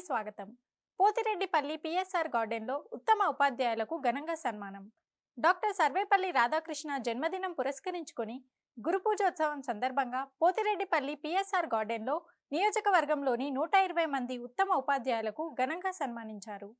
కి స్వాగతం. పోతిరెడ్డిపల్లి పిఎస్ఆర్ గార్డెన్లో ఉత్తమ ఉపాధ్యాయులకు ఘనంగా సన్మానం. డాక్టర్ సర్వేపల్లి రాధాకృష్ణ జన్మదినం పురస్కరించుకొని గురు పూజోత్సవం సందర్భంగా పోతిరెడ్డిపల్లి పిఎస్ఆర్ గార్డెన్లో నియోజకవర్గంలోని నూట ఇరవై మంది ఉత్తమ ఉపాధ్యాయులకు ఘనంగా సన్మానించారు.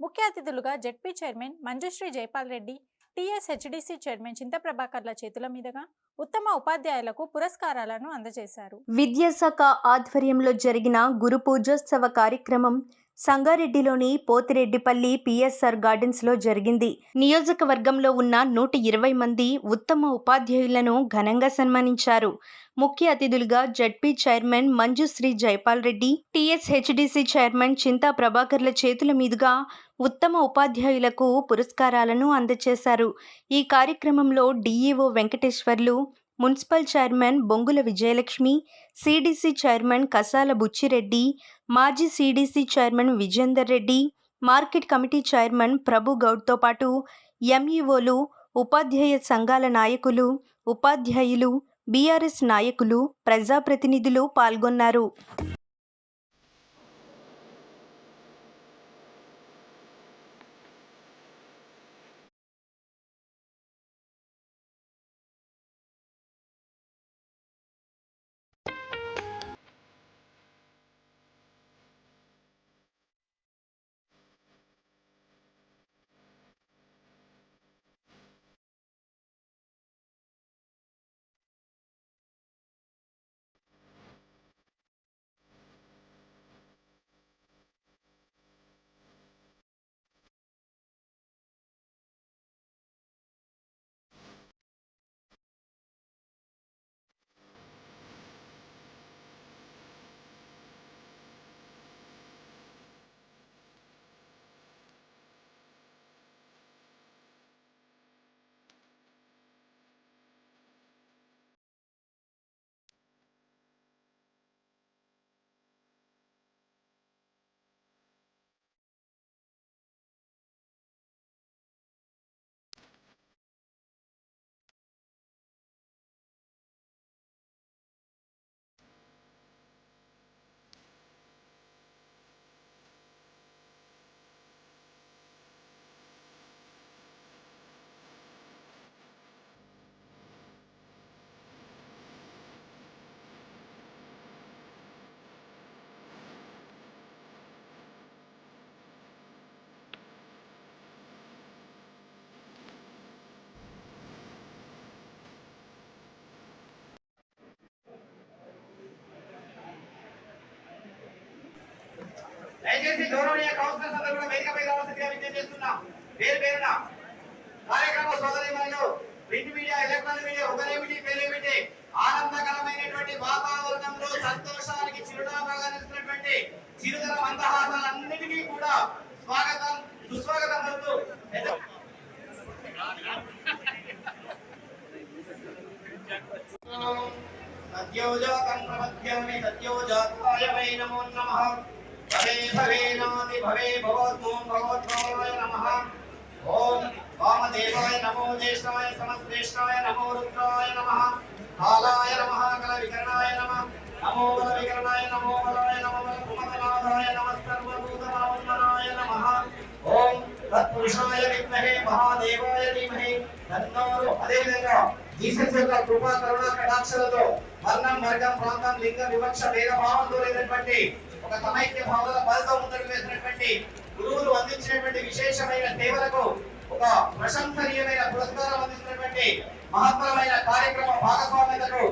ముఖ్య అతిథులుగా ZP chairman Manjushree Jaipal Reddy TS HDC chairman చింతప్రభాకర్ల చేతుల మీదుగా ఉత్తమ ఉపాధ్యాయులకు పురస్కారాలను అందజేశారు. విద్యాశాఖ ఆధ్వర్యంలో జరిగిన గురు పూజోత్సవ కార్యక్రమం సంగారెడ్డిలోని పోతిరెడ్డిపల్లి పిఎస్ఆర్ గార్డెన్స్లో జరిగింది. నియోజకవర్గంలో ఉన్న నూట ఇరవై మంది ఉత్తమ ఉపాధ్యాయులను ఘనంగా సన్మానించారు. ముఖ్య అతిథులుగా ZP chairman Manjushree Jaipal Reddy TSHDC chairman Chinta ప్రభాకర్ల చేతుల మీదుగా ఉత్తమ ఉపాధ్యాయులకు పురస్కారాలను అందజేశారు. ఈ కార్యక్రమంలో DEO Venkateswarlu municipal chairman Bongula Vijayalakshmi CDC chairman Kasala Buchireddy మాజీ CDC chairman Vijender Reddy market committee chairman Prabhu గౌడ్తో పాటు ఎంఈఓలు ఉపాధ్యాయ సంఘాల నాయకులు ఉపాధ్యాయులు బీఆర్ఎస్ నాయకులు ప్రజాప్రతినిధులు పాల్గొన్నారు. దయచేసి గౌరవనీయ కౌన్సిలర్స్ అందరూ కూడా వేదికపై రావాల్సిందిగా విజ్ఞప్తి చేస్తున్నాం పేరు పేరున కార్యక్రమ సోదరి మరియు ప్రింట్ మీడియా ఎలక్ట్రానిక్ మీడియా ఒకరేమిటి పేరేమిటి ఆనందకరమైనటువంటి వాతావరణంలో సంతోషానికి చిరునామాగా నిలిచినటువంటి చిరుతర మందహాసాలన్నిటికీ కూడా స్వాగతం సుస్వాగతం పడుతూ సత్యోజాతం ప్రమధ్యామి సత్యోజాతాయ వై నమో నమః. భవే భవే నాది భవే భవద్మోం భగవద్భవాయ నమః. ఓం వామదేవాయ నమో జ్యేష్ఠాయ సమశ్రేష్ఠాయ నమో రుద్రాయ నమః. కాలాయ నమః కల వికరణాయ నమః. నమో బల వికరణాయ నమో బలాయ నమో బల భూమతనాథాయ నమః. సర్వభూతనామనాయ నమః ఓం తత్పురుషాయ విద్మహే మహాదేవాయ ధీమహి. తన్నోరు అదేవిధంగా జీసస్ యొక్క కృపా కరుణ కటాక్షలతో వర్ణం వర్గం ప్రాంతం లింగ వివక్ష భేదభావంతో లేనటువంటి ఒక సమైక్య భావన పదతో ముందుకు వేసినటువంటి గురువులు అందించినటువంటి విశేషమైన సేవలకు ఒక ప్రశంసనీయమైన పురస్కారం అందించినటువంటి మహత్తరమైన కార్యక్రమ భాగస్వామ్యతకు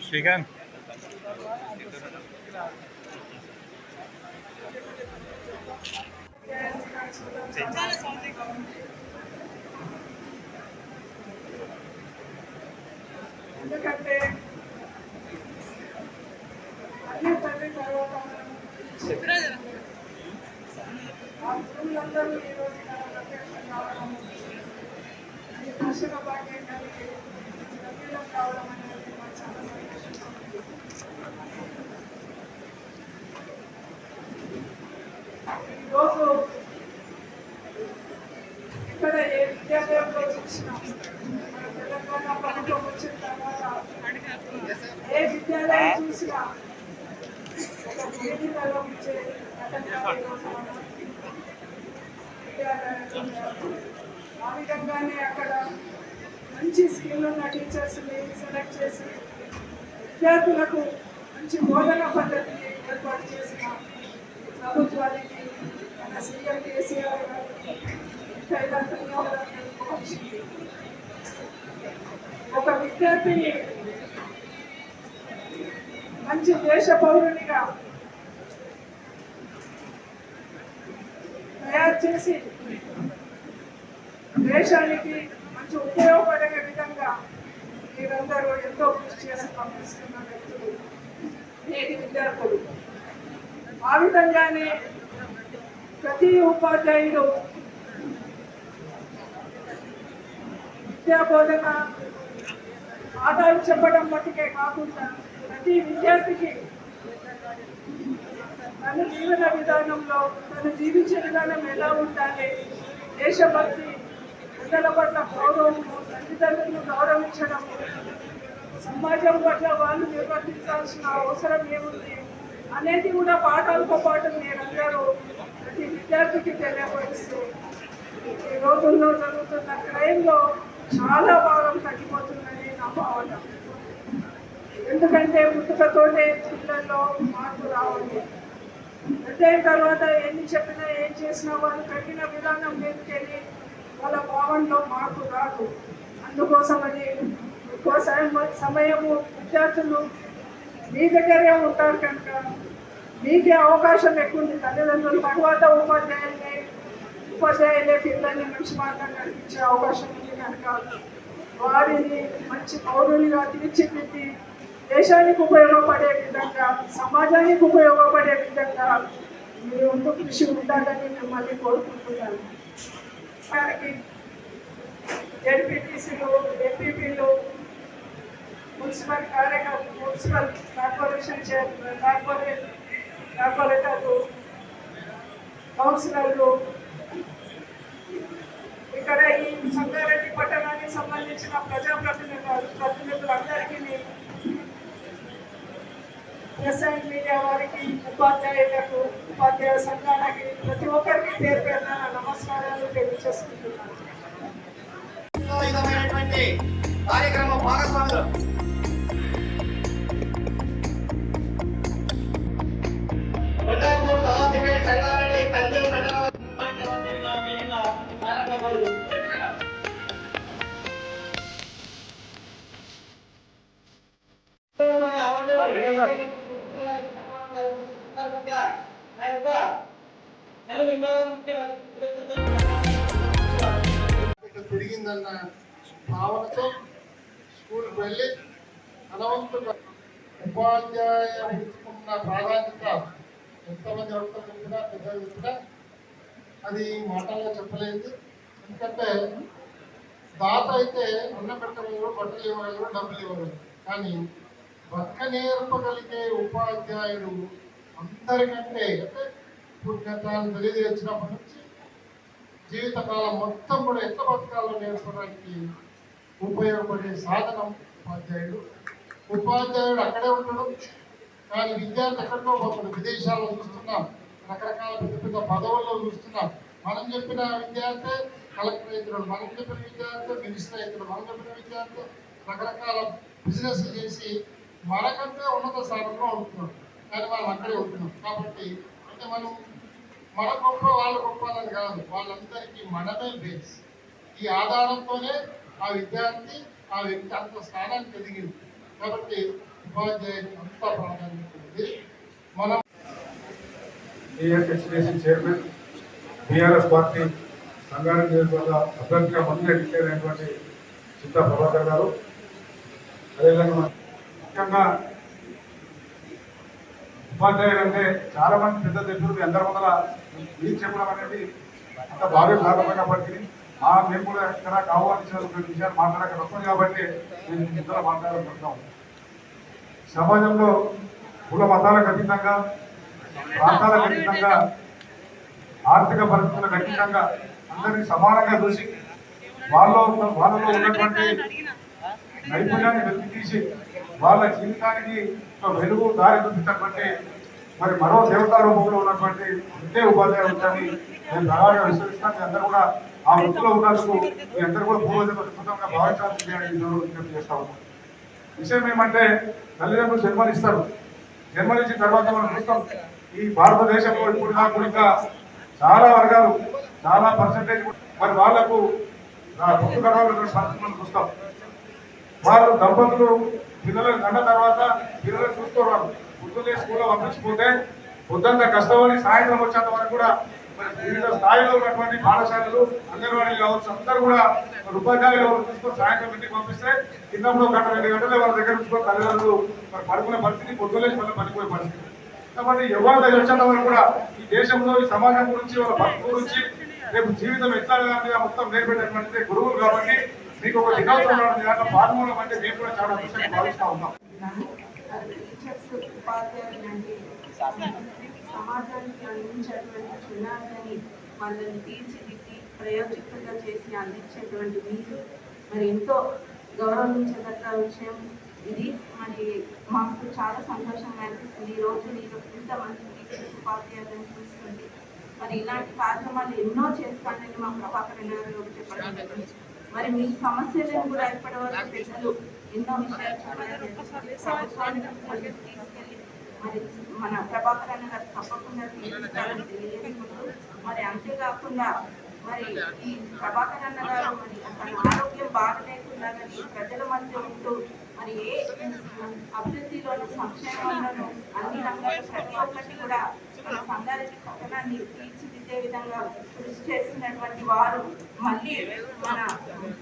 శ్రీకాంత్. ఎందుకంటే అన్ని తల్లి తర్వాత మనం ఆ గురువులందరూ ఈ రోజు మన ప్రత్యక్షం కావడం ఈ దర్శన భాగ్యం కలిగి సభ్యులం కావడం అనేది మాకు చాలా సంతోషంగా ఉంది. ఈరోజు విద్యాలయంలో చూసిన మన తెలంగాణ ప్రభుత్వం వచ్చిన తర్వాత ఏ విద్యాలయం చూసినా ఒక వేదికలో ఉంచే రకంగా ఈరోజు మన విద్యాలయాలు ఉన్నారు. ఆ విధంగానే అక్కడ మంచి స్కిల్ ఉన్న టీచర్స్ని సెలెక్ట్ చేసి విద్యార్థులకు మంచి బోధన పద్ధతిని ఏర్పాటు చేసిన ప్రభుత్వానికి మన సీఎం కేసీఆర్ గారికి ఇంకా ధన్యవాదాలు ఒక విద్యార్థిని మంచి దేశ పౌరునిగా తయారు చేసి దేశానికి మంచి ఉపయోగపడే విధంగా మీరందరూ ఎంతో కృషి చేసి పంపిస్తున్న వ్యక్తులు నేటి విద్యార్థులు. ఆ విధంగానే ప్రతి ఉపాధ్యాయుడు విద్యా బోధన పాఠాలు చెప్పడం మట్టుకే కాకుండా ప్రతి విద్యార్థికి తన జీవన విధానంలో తను జీవించే విధానం ఎలా ఉండాలి? దేశభక్తి ప్రజల పట్ల గౌరవము తల్లిదండ్రులను గౌరవించడం సమాజం పట్ల వాళ్ళు నిర్వర్తించాల్సిన అవసరం ఏముంది? అనేది కూడా పాఠాలతో పాటు మీరందరూ ప్రతి విద్యార్థికి తెలియపరుస్తూ ఈ రోజుల్లో జరుగుతున్న క్రైమ్లో చాలా భాగం తగ్గిపోతుందని నా భావన. ఎందుకంటే పుట్టుకతోనే పిల్లల్లో మార్పు రావాలి. పెద్దయిన తర్వాత ఎన్ని చెప్పినా ఏం చేసినా వాళ్ళు తగిన విధానం మీదకెళ్ళి వాళ్ళ భావనలో మార్పు రాదు. అందుకోసమని ఎక్కువ సమయం సమయము విద్యార్థులు మీ దగ్గరే ఉంటారు కనుక మీకే అవకాశం ఎక్కువ ఉంది. తల్లిదండ్రులు తర్వాత ఉపాధ్యాయుల్ని ఉపాధ్యాయులే పిల్లల్ని మంచి మార్గం కనిపించే అవకాశం ఉంది కనుక వారిని మంచి పౌరులుగా తీర్చిదిద్ది దేశానికి ఉపయోగపడే విధంగా సమాజానికి ఉపయోగపడే విధంగా మీరు వంతు కృషి ఉండాలని మిమ్మల్ని కోరుకుంటున్నాను. వారికి జడ్పీటీసీలు ఎంపీపీలు మున్సిపల్ కార్యక్రమ మున్సిపల్ కార్పొరేషన్ కార్పొరేట్ కార్పొరేటర్లు కౌన్సిలర్లు ఇక్కడ ఈ సంగారెడ్డి పట్టణానికి సంబంధించిన ప్రజాప్రతినిధులు ప్రతినిధులందరికీ అండ్ మీడియా వారికి ఉపాధ్యాయులకు ఉపాధ్యాయ సంఘాలకి ప్రతి ఒక్కరికి పేరు పేరున నమస్కారాలు తెలియజేసుకుంటున్నాను. కార్యక్రమ భాగస్వాములు. ఇక్కడ పెరిగిందన్న భావనతో స్కూల్కి వెళ్ళి అనవంతుగా ఉపాధ్యాయ వృత్తికున్న ప్రాధాన్యత ఎంతమంది ఎవరితో చెప్పినా పెద్దలు చెప్పినా అది మాటల్లో చెప్పలేదు. ఎందుకంటే దాత అయితే అన్నం పెట్టగలరు బట్టలు ఇవ్వగలరు డబ్బులు ఇవ్వగలరు కానీ బతక నేర్పగలిగే ఉపాధ్యాయుడు అందరికంటే అంటే పుణ్యతాన్ని తెలియజేసినప్పటి నుంచి జీవితకాలం మొత్తం కూడా ఎట్ల బతకాలో నేర్చుకోవడానికి ఉపయోగపడే సాధనం ఉపాధ్యాయుడు. ఉపాధ్యాయుడు అక్కడే ఉండడం కానీ విద్యార్థి ఎక్కడో పోతాడు. విదేశాల్లో చూస్తున్నాం రకరకాల పెద్ద పెద్ద పదవుల్లో చూస్తున్నాం. మనం చెప్పిన విద్యార్థి కలెక్టర్ అవుతున్నాడు మనం చెప్పిన విద్యార్థి మినిస్టర్ అవుతున్నాడు మనం చెప్పిన విద్యార్థి రకరకాల బిజినెస్ చేసి మనకంటే ఉన్నత స్థానంలో ఉంటున్నాడు. కానీ మనం అక్కడే ఉంటున్నాం. కాబట్టి అంటే మనం మన గొప్ప వాళ్ళ గొప్ప అని కాదు వాళ్ళందరికీ మనమే బేస్ ఈ ఆధారంతోనే ఆ విద్యార్థి ఆ వ్యక్తి అంత స్థానానికి ఎదిగింది కాబట్టి ఉపాధ్యాయుడు అంత ప్రాధాన్యత ఉంది. మనం ASSDC chairman BRS party Sangareddy నియోజకవర్గ అభ్యర్థిగా మంత్రి డిక్లేర్ అయినటువంటి చింతా ప్రభాకర్ గారు. అదేవిధంగా ముఖ్యంగా ఉపాధ్యాయులు అంటే చాలా మంది పెద్ద చెప్పారు అందరి ముందర మీరు చెప్పడం అనేది అంత భావ్యం కాబట్టి మా మేము కూడా ఇక్కడ ఆహ్వానించిన కొన్ని విషయాలు మాట్లాడక వస్తుంది కాబట్టి మేము ఇద్దరు మాట్లాడుకుంటున్నాం సమాజంలో కుల మతాలకు అతీతంగా ప్రాంతాలకు అతీతంగా ఆర్థిక పరిస్థితులకు అతీతంగా అందరినీ సమానంగా చూసి వాళ్ళలో వాళ్ళలో ఉన్నటువంటి నైపుణ్యాన్ని వెలికి తీసి వాళ్ళ జీవితానికి వెలుగు దారి చూపించినటువంటి మరి మరో దేవతా రూపంలో ఉన్నటువంటి ఉంటే ఉపాధ్యాయులు ఉందని నేను ప్రగాఢంగా విశ్వసిస్తాను. అందరూ కూడా ఆ వృత్తిలో ఉన్నందుకు మీ అందరూ కూడా పూర్వజన్మ అద్భుతంగా భావించాల్సింది అని విజ్ఞప్తి చేస్తా ఉన్నాను. విషయం ఏమంటే తల్లిదండ్రులు జన్మనిస్తారు జన్మనిచ్చిన తర్వాత మనం చూస్తాం ఈ భారతదేశంలో ఇప్పుడు నాకు ఇంకా చాలా వర్గాలు చాలా పర్సంటేజ్ మరి వాళ్ళకు పుట్టు కలవాలన్న చూస్తాం. వాళ్ళు దంపతులు పిల్లలను కన్న తర్వాత పిల్లలు చూసుకోవాలి. పొద్దున్నే స్కూల్లో పంపించిపోతే పొద్దున్న కష్టపడి సాయంత్రం వచ్చేంత వరకు కూడా వివిధ స్థాయిలో ఉన్నటువంటి పాఠశాలలు అంగన్వాడీలు కావచ్చు అందరూ కూడా ఉపాధ్యాయులు ఎవరు తీసుకొని సాయంత్రం ఇంటికి పంపిస్తే కిందంలో గంట రెండు గంటలు వాళ్ళ దగ్గర ఉంచుకొని తల్లిదండ్రులు మరి పడుకునే పరిస్థితి పొద్దున్నే మళ్ళీ పడిపోయే పరిస్థితి. కాబట్టి ఎవరి దగ్గర వచ్చేంత వరకు కూడా ఈ దేశంలో ఈ సమాజం గురించి వాళ్ళ గురించి రేపు జీవితం ఎట్లా మొత్తం నేర్పేటటువంటిది గురువులు కాబట్టి మీకు ఒక వికాసం నాడు మీ పాల్గొనడం అంటే మేము కూడా చాలా అదృష్టంగా భావిస్తా ఉన్నాం. సమాజానికి అందించేటువంటి చిన్నారులని వాళ్ళని తీర్చిదిద్ది ప్రయోజకులుగా చేసి అందించేటువంటి మీరు మరి ఎంతో గౌరవించదగ్గ విషయం ఇది. మరి మాకు చాలా సంతోషంగా అనిపిస్తుంది. ఈ రోజు నేను ఇంతమంది టీచర్స్ ఉపాధ్యాయులను చూస్తుంది మరి ఇలాంటి కార్యక్రమాలు ఎన్నో చేస్తానని మా ప్రభాకర్ గారు చెప్పడం జరిగింది. మరి మీ సమస్యలను కూడా ఇప్పటి వరకు పెద్దలు ఎన్నో విషయాలు తీసుకెళ్ళి మరి మన ప్రభాకర్ అన్న గారు తప్పకుండా తెలియజేసుకుంటూ మరి అంతేకాకుండా మరి ఈ ప్రభాకర్ అన్న గారు మరి తన ఆరోగ్యం బాగలేకుండా కానీ ప్రజల మధ్య ఉంటూ మరి ఏ అభివృద్ధిలోనూ సంక్షేమంలోనూ అన్ని రంగాల్లో ప్రతి ఒక్కటి కూడా మన సంగారెడ్డి పట్టణాన్ని తీర్చి విధంగా కృషి చేసినటువంటి వారు మళ్ళీ మన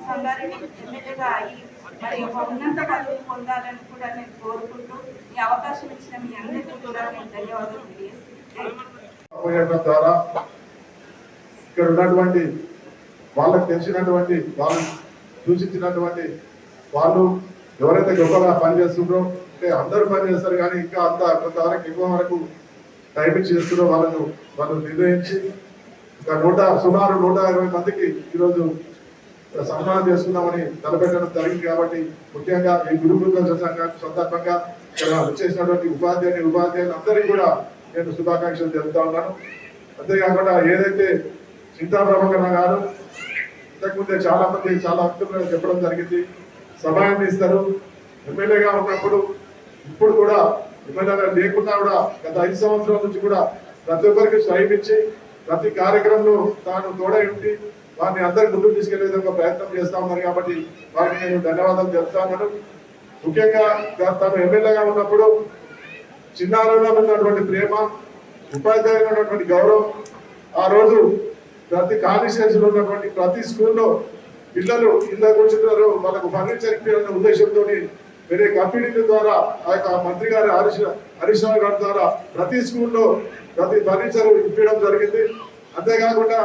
సంగారెడ్డి ఎమ్మెల్యేగా అయ్యి మరి ఒక ఉన్నత పదవి పొందాలని కూడా నేను కోరుకుంటూ ఈ అవకాశం ఇచ్చిన మీ అందరికీ కూడా నేను ధన్యవాదాలు తెలియజేస్తున్నాను. ద్వారా ఇక్కడ ఉన్నటువంటి వాళ్ళకు తెలిసినటువంటి వాళ్ళు సూచించినటువంటి వాళ్ళు ఎవరైతే గొప్పగా పనిచేస్తుండ్రో అంటే అందరూ పనిచేస్తారు కానీ ఇంకా అంత కొంతవరకు ఎక్కువ వరకు టైప్ చేస్తున్న వాళ్ళను వాళ్ళు నిర్ణయించి ఇంకా నూట సుమారు నూట ఇరవై మందికి ఈరోజు సన్మానం చేసుకుందామని తలపెట్టడం జరిగింది కాబట్టి ముఖ్యంగా ఈ గురు పూజోత్సవ సందర్భంగా ఇక్కడ వచ్చేసినటువంటి ఉపాధ్యాయుని ఉపాధ్యాయులు అందరికీ కూడా నేను శుభాకాంక్షలు తెలుపుతా ఉన్నాను. అంతేకాకుండా ఏదైతే చింతాప్రభకరణ గారు ఇంతకుముందే చాలా మంది చాలా అద్భుతంగా చెప్పడం జరిగింది. సమయాన్ని ఇస్తారు. ఎమ్మెల్యేగా ఉన్నప్పుడు ఇప్పుడు కూడా ఎమ్మెల్యేగా లేకుండా కూడా గత ఐదు సంవత్సరాల నుంచి కూడా ప్రతి ఒక్కరికి శ్రమించి ప్రతి కార్యక్రమంలో తాను తోడై ఉండి వారిని అందరి ముందుకు తీసుకెళ్ళే విధంగా ప్రయత్నం చేస్తా ఉన్నారు కాబట్టి వారికి నేను ధన్యవాదాలు చెప్తాను ముఖ్యంగా తను ఎమ్మెల్యేగా ఉన్నప్పుడు చిన్నారంలో ఉన్నటువంటి ప్రేమ ఉపాధ్యాయులు ఉన్నటువంటి గౌరవం ఆ రోజు ప్రతి కాన్స్టిట్యూన్సీలో ఉన్నటువంటి ప్రతి స్కూల్లో పిల్లలు ఇళ్ళ కూర్చున్నారు వాళ్ళకు ఫర్నిచర్ ఇప్పించాలనే ఉద్దేశంతో వేరే కంపెనీల ద్వారా ఆ యొక్క మంత్రి గారి హరీష్ హరీష్ రావు గారి ద్వారా ప్రతి స్కూల్లో ప్రతి ఫర్నిచర్ ఇప్పించడం జరిగింది. అంతేకాకుండా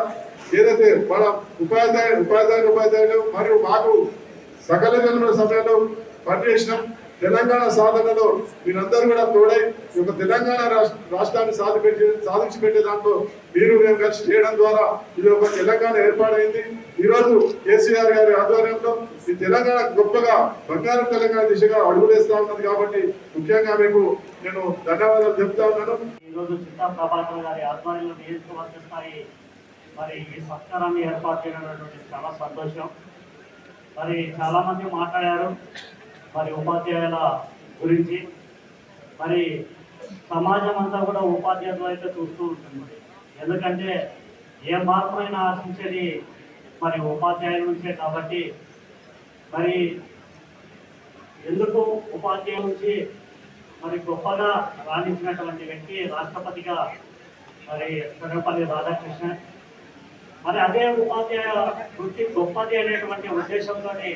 ఏదైతే మన ఉపాధ్యాయులు ఉపాధ్యాయులు ఉపాధ్యాయులు మరియు మాకు సకల జన్మ సమయంలో పనిచేసినాం తెలంగాణ సాధనలో మీరందరూ కూడా తోడై ఒక తెలంగాణ రాష్ట్ర- రాష్ట్రాన్ని సాధిపెట్టి సాధించి పెట్టే దాంట్లో మీరు మేము కలిసి చేయడం ద్వారా ఇది ఒక తెలంగాణ ఏర్పాటైంది. ఈ రోజు కేసీఆర్ గారి ఆధ్వర్యంలో ఈ తెలంగాణ గొప్పగా బంగారు తెలంగాణ దిశగా అడుగులేస్తా ఉన్నది కాబట్టి ముఖ్యంగా మీకు నేను ధన్యవాదాలు చెప్తా ఉన్నాను. ఈరోజు చిత్తా ప్రభాకర్ గారి ఆధ్వర్యంలో నియోజకవర్గ స్థాయి మరి ఈ సత్కారాన్ని ఏర్పాటు చేయడం చాలా సంతోషం. మరి చాలా మంది మాట్లాడారు. మరి ఉపాధ్యాయుల గురించి. మరి సమాజం అంతా కూడా ఉపాధ్యాయులు అయితే చూస్తూ ఉంటుంది ఎందుకంటే ఏ మార్పునైనా ఆశించేది మరి ఉపాధ్యాయుల నుంచే కాబట్టి మరి ఎందుకు ఉపాధ్యాయుల నుంచి మరి గొప్పగా రాణించినటువంటి వ్యక్తి రాష్ట్రపతిగా మరి సర్వపల్లి రాధాకృష్ణ మరి అదే ఉపాధ్యాయ వృత్తి గొప్పది అనేటువంటి ఉద్దేశంతోనే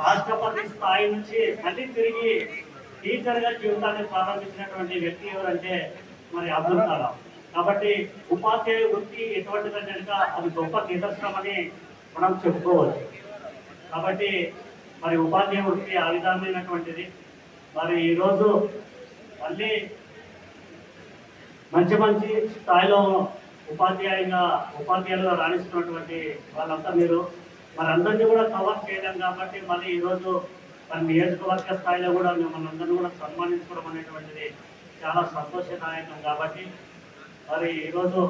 రాష్ట్రపతి స్థాయి నుంచి మళ్ళీ తిరిగి టీచర్గా జీవితాన్ని ప్రారంభించినటువంటి వ్యక్తి ఎవరంటే మరి అబ్దుల్ కలాం. కాబట్టి ఉపాధ్యాయ వృత్తి ఎటువంటిదని కనుక అది గొప్ప నిదర్శనమని మనం చెప్పుకోవచ్చు. కాబట్టి మరి ఉపాధ్యాయ వృత్తి ఆ విధమైనటువంటిది. మరి ఈరోజు మళ్ళీ మంచి మంచి స్థాయిలో ఉపాధ్యాయుగా ఉపాధ్యాయులుగా రాణిస్తున్నటువంటి వాళ్ళంతా మీరు. మరి అందరినీ కూడా కవర్ చేయలేం కాబట్టి మళ్ళీ ఈరోజు మన నియోజకవర్గ స్థాయిలో కూడా మిమ్మల్ని అందరినీ కూడా సన్మానించుకోవడం అనేటువంటిది చాలా సంతోషదాయకం కాబట్టి మరి ఈరోజు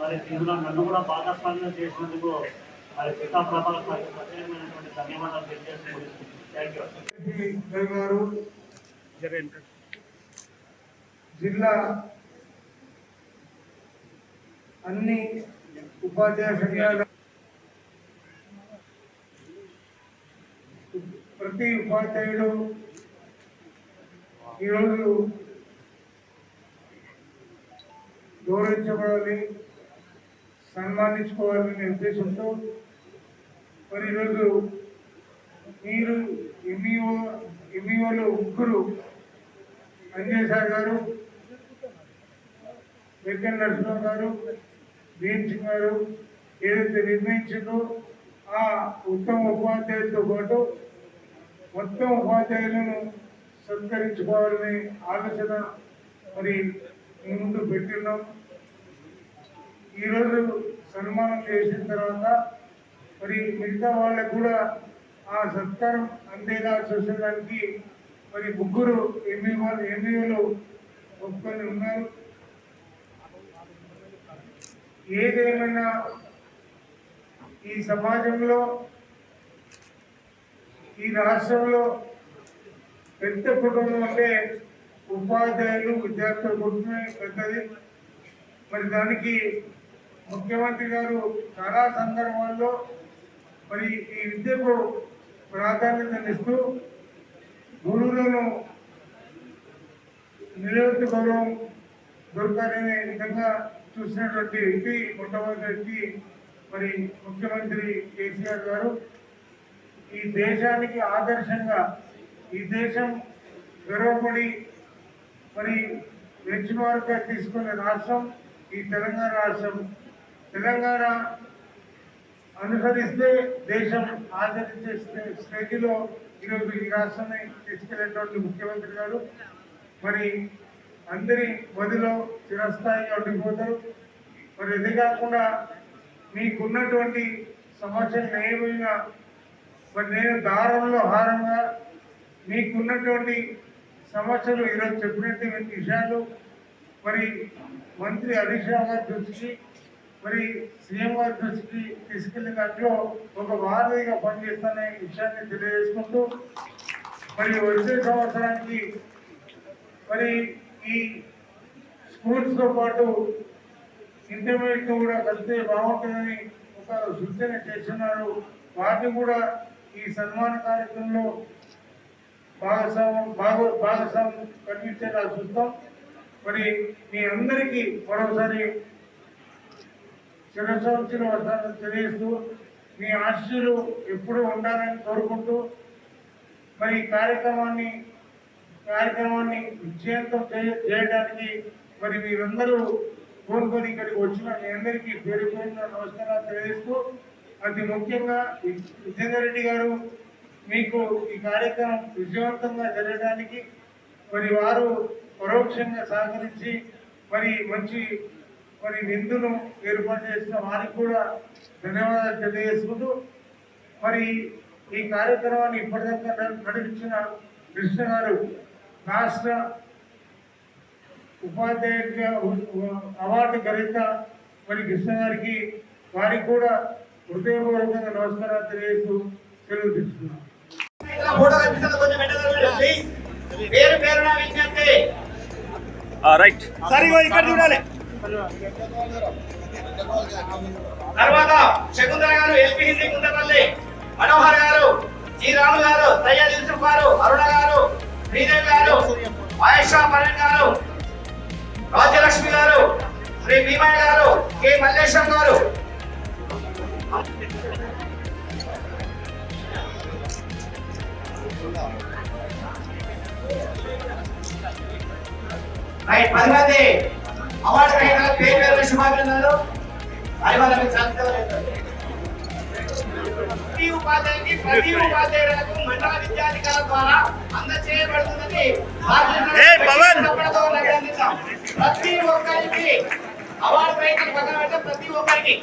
మరి ఇందులో నన్ను కూడా భాగస్వామ్యం చేసినందుకు మరి సీతాప్రభాల ప్రత్యేకమైనటువంటి ధన్యవాదాలు తెలియజేస్తూ థ్యాంక్ యూ గారు జిల్లా అన్ని ఉపాధ్యాయ సంఘాల ప్రతి ఉపాధ్యాయుడు ఈరోజు గౌరవించబడాలి సన్మానించుకోవాలనే ఉద్దేశంతో మరి ఈరోజు మీరు ఎంఈఓ ఎంఈఓలో ముగ్గురు అంజయ్ సార్ గారు వెంకన్న నరసింహ గారు భీమ్ ఏదైతే నిర్ణయించిందో ఆ ఉత్తమ ఉపాధ్యాయులతో పాటు మొత్తం ఉపాధ్యాయులను సత్కరించుకోవాలనే ఆలోచన మరి మీ ముందు పెట్టిన్నాం. ఈరోజు సన్మానం చేసిన తర్వాత మరి మిగతా వాళ్ళకు కూడా ఆ సత్కారం అందేలా చూసేదానికి మరి ముగ్గురు ఎంఈఓ ఎంఈఓలు ఒప్పుకొని ఉన్నారు. ఏదేమైనా ఈ సమాజంలో ఈ రాష్ట్రంలో పెద్ద కుటుంబం అంటే ఉపాధ్యాయులు విద్యార్థుల కుటుంబమే పెద్దది. మరి దానికి ముఖ్యమంత్రి గారు చాలా సందర్భాల్లో మరి ఈ విద్యకు ప్రాధాన్యతనిస్తూ గురువులను నిలబెట్టు దొరకాలనే విధంగా చూసినటువంటి వ్యక్తి మొట్టమొదటి మరి ముఖ్యమంత్రి కేసీఆర్ గారు ఈ దేశానికి ఆదర్శంగా ఈ దేశం గర్వపడి మరి బెంచ్ మార్క్గా తీసుకునే రాష్ట్రం ఈ తెలంగాణ రాష్ట్రం. తెలంగాణ అనుసరిస్తే దేశం ఆచరించే స్థితిలో ఈరోజు ఈ రాష్ట్రాన్ని తీసుకెళ్ళినటువంటి ముఖ్యమంత్రి గారు. మరి అందరి మదిలో చిరస్థాయిగా ఉండిపోతారు. మరి ఇది కాకుండా మీకున్నటువంటి సమస్యలు ఏమైనా మరి నేను దారంలో హారంగా మీకున్నటువంటి సమస్యలు ఈరోజు చెప్పినటువంటి విషయాలు మరి మంత్రి హరీష్ రావు గారి దృష్టికి మరి సీఎం గారి దృష్టికి తీసుకెళ్ళిన దాంట్లో ఒక వారధిగా పనిచేస్తున్న విషయాన్ని తెలియజేసుకుంటూ మరి వచ్చే సంవత్సరానికి మరి ఈ స్కూల్స్తో పాటు ఇంటర్మీడియట్ కూడా కలిస్తే బాగుంటుందని ఒక సూచన చేస్తున్నారు. వాటిని కూడా ఈ సన్మాన కార్యక్రమంలో భాగస్వామ్యం భాగ భాగస్వామ్యం కనిపించేలా చూస్తాం. మరి మీ అందరికీ మరోసారి చిరసంవత్సరం వస్తానని తెలియజేస్తూ మీ ఆశీస్సులు ఎప్పుడూ ఉండాలని కోరుకుంటూ మరి ఈ కార్యక్రమాన్ని కార్యక్రమాన్ని విజయంతం చేయ- చేయడానికి మరి మీరందరూ కోరుకొని ఇక్కడికి వచ్చిన మీ అందరికీ పేరు పేరున నమస్కారాలు తెలియజేస్తూ అతి ముఖ్యంగా విజేందర్ రెడ్డి గారు మీకు ఈ కార్యక్రమం విజయవంతంగా జరగడానికి మరి వారు పరోక్షంగా సహకరించి మరి మంచి మరి విందును ఏర్పాటు చేసిన వారికి కూడా ధన్యవాదాలు తెలియజేసుకుంటూ మరి ఈ కార్యక్రమాన్ని ఇప్పటిదాకా నడిపించిన కృష్ణ గారు రాష్ట్ర ఉపాధ్యాయుడిగా అవార్డు గ్రహీత మరి కృష్ణ గారికి వారికి కూడా హృదయపూర్వకంగా నమస్కారాలు తెలియజేస్తూ సెలవు పేరు పేరున విజ్ఞప్తి రైట్. సరే ఇక్కడ చూడాలి. తర్వాత శకుంతల గారు ఎల్పి హిందీ కుందపల్లి మనోహర్ గారు జి రాము గారు సయ్యద్ యూసుఫ్ గారు అరుణ గారు శ్రీదేవి గారు ఆయేషా పరణ్ గారు రాజ్యలక్ష్మి గారు శ్రీ భీమయ్య గారు కె మల్లేశం గారు. రైట్ పది మంది అవార్డు గ్రహీతల పేరు పేరు శుభాభినందనలు అది వాళ్ళ మీకు సంస్కృతం ప్రతి ఉపాధ్యాయునికి ప్రతి ఉపాధ్యాయులకు మండల విద్యాధికారుల ద్వారా అభినందిస్తాం. ప్రతి ఒక్కరికి అవార్డు గ్రహీతలు పక్కన పెడితే ప్రతి ఒక్కరికి.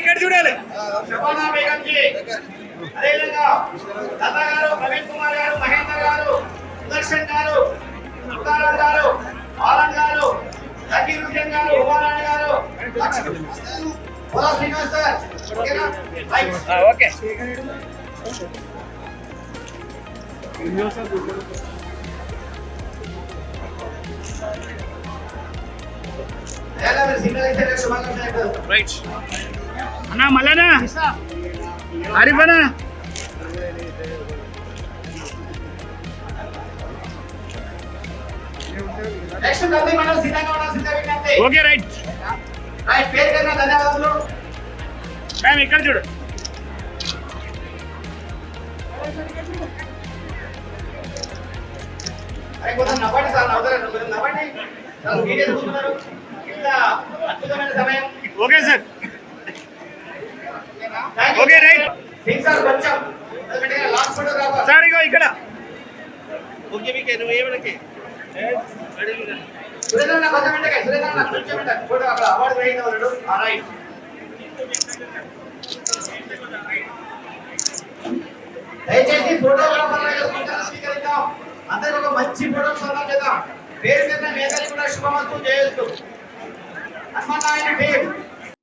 ఇక్కడ చూడాలి. శబానా బేగం జీ అదేవిధంగా లత గారు ప్రవీణ్ కుమార్ గారు మహేందర్ గారు సుదర్శన్ గారు సుల్తారాం గారు ఆనంద్ గారు జకీర్ హుసేన్ గారు ఉమారాణి గారు లక్ష్మణ్ ఓలా శ్రీనివాస్ సార్ ఓకేనా రైట్ ఓకే ఎలా మీరు సింగల్ అయితే శుభాకాంక్షలు చెప్తారు రైట్ ఓకే రైట్ రైట్ పేరు కన్నా ధన్యవాదాలు మ్యామ్ ఇక్కడ చూడు. నవ్వండి సార్ నవ్వండి. ఇంత అద్భుతమైన సమయం. Okay sir. right. Singh sir కొంచెం ఎందుకంటే లాస్ట్ ఫోటోగ్రాఫర్ సార్ ఇగో ఇక్కడ. సురేంద్ర కొంచెం వెంటనే సురేంద్ర కొంచెం వెంటనే ఫోటో అక్కడ అవార్డు గ్రహీత ఉన్నాడు ఆ రైట్. దయచేసి స్వీకరిద్దాం అందరికి ఒక మంచి ఫోటో సందర్భం చేద్దాం. పేరు మీద మీ కూడా శుభమస్తు చేయొచ్చు హనుమన్నాయన